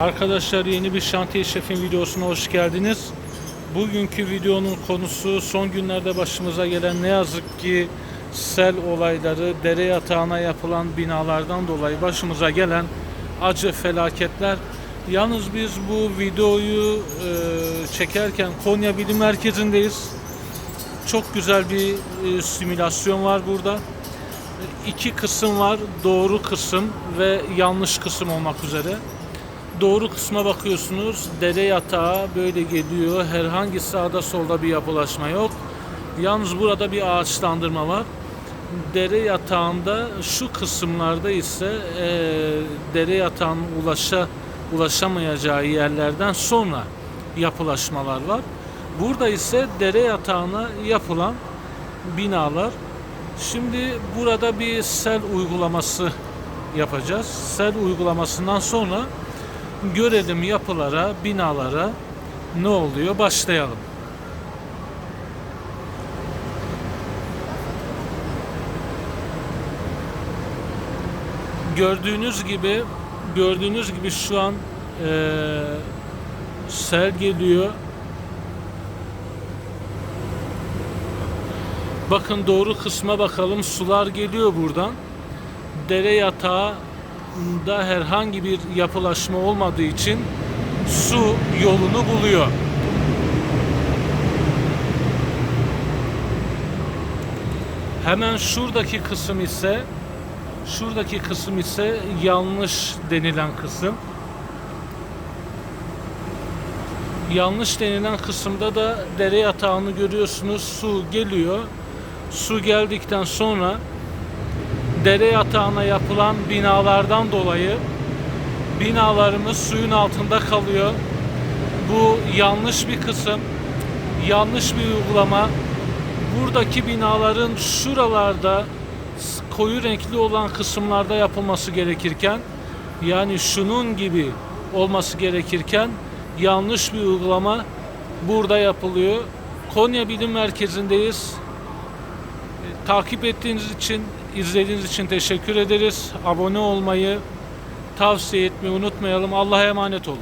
Arkadaşlar yeni bir şantiye şefin videosuna hoş geldiniz. Bugünkü videonun konusu son günlerde başımıza gelen ne yazık ki sel olayları, dere yatağına yapılan binalardan dolayı başımıza gelen acı felaketler. Yalnız biz bu videoyu e, çekerken Konya Bilim Merkezi'ndeyiz. Çok güzel bir e, simülasyon var burada. İki kısım var. Doğru kısım ve yanlış kısım olmak üzere. Doğru kısma bakıyorsunuz. Dere yatağı böyle geliyor. Herhangi sağda solda bir yapılaşma yok. Yalnız burada bir ağaçlandırma var. Dere yatağında şu kısımlarda ise e, dere yatağının ulaşa ulaşamayacağı yerlerden sonra yapılaşmalar var. Burada ise dere yatağına yapılan binalar. Şimdi burada bir sel uygulaması yapacağız. Sel uygulamasından sonra görelim yapılara, binalara ne oluyor başlayalım. Gördüğünüz gibi gördüğünüz gibi şu an eee, sel geliyor. Bakın doğru kısma bakalım. Sular geliyor buradan. Dere yatağında herhangi bir yapılaşma olmadığı için su yolunu buluyor. Hemen şuradaki kısım ise şuradaki kısım ise yanlış denilen kısım. Yanlış denilen kısımda da dere yatağını görüyorsunuz. Su geliyor. Su geldikten sonra dere yatağına yapılan binalardan dolayı binalarımız suyun altında kalıyor. Bu yanlış bir kısım. Yanlış bir uygulama. Buradaki binaların şuralarda koyu renkli olan kısımlarda yapılması gerekirken yani şunun gibi olması gerekirken yanlış bir uygulama burada yapılıyor. Konya Bilim Merkezi'ndeyiz. Takip ettiğiniz için, izlediğiniz için teşekkür ederiz. Abone olmayı, tavsiye etmeyi unutmayalım. Allah'a emanet olun.